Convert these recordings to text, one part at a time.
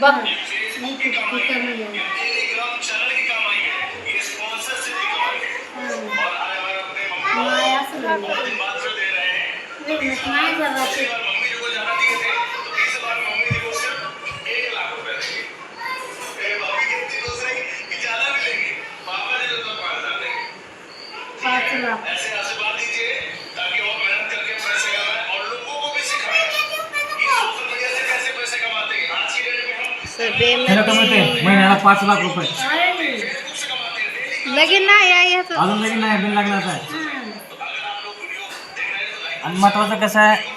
बघ नहीं कुछ की कमी है माया सुन माया जरा से पाँच लाख त्याला कमवते महिन्याला पाच लाख रुपये लगीन नाही आहे ह्याचं अजून लगीन नाही बिन लागणार आहे हाँ आणि महत्वाचं कसं आहे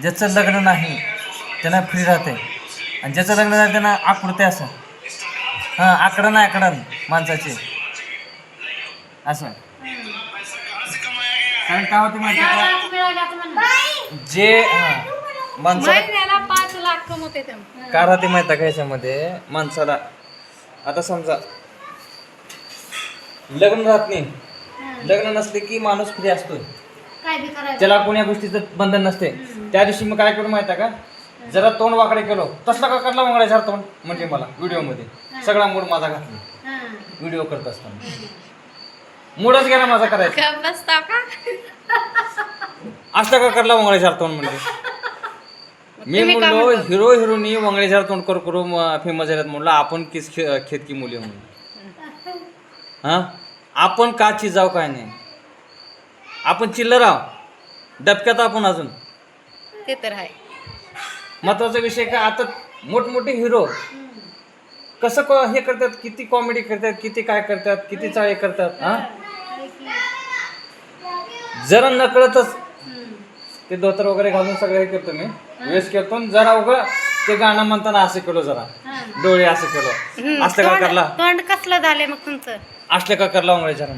ज्याचं लग्न नाही त्यांना फ्री राहते। आणि ज्याचं लग्न झालं त्यांना आकृते असं हां आकडं नाही आकडं माणसाची। असं कारण काय होते माहिती आहे का जे हां महिन्याला लाख कमवते काय राहते माहिती आहे का ह्याच्यामध्ये माणसाला. आता समजा लग्न राहत नाही. लग्न नसले की माणूस फ्री करायचं. त्याला कोण्या गोष्टीचं बंधन नसते. त्या दिवशी मी काय करू माहिती आहे का? जरा तोंड वाकडे केलो. तसला का करला वागडायचा तोंड? म्हणजे मला व्हिडिओमध्ये. सगळा मूड माझा घातला. व्हिडिओ करत असताना. मूडच गेला माझा करायचा. का का? असला का करला वंगळ्याच्या तोंड म्हणजे? मी तुम्ही काय म्हणलो म्हणता? हिरो हिरोनी वंगळ्याच्या तोंड करू करू फेमस झाल्यात म्हणलं आपण किस खे- खेतकी मुली म्हणून. हा? आपण का चिजाव काय नाही? आपण चिल्लर आहो डबक्यात आपण अजून. ते तर आहे. महत्त्वाचा विषय काय? आता मोठमोठे हिरो कसं क- हे करतात? किती कॉमेडी करतात? किती काय करतात? किती चाळे करतात? हा? जरा नकळतच. ते धोतर वगैरे घालून सगळं हे करतो मी. वेस्ट करतो आणि जरा उगं ते गाणं म्हणताना असं केलो जरा. डोळे असं केलो. असलं का करला? तोंड कसलं झालंय मग तुमचं? असलं का करला उंगळे जरा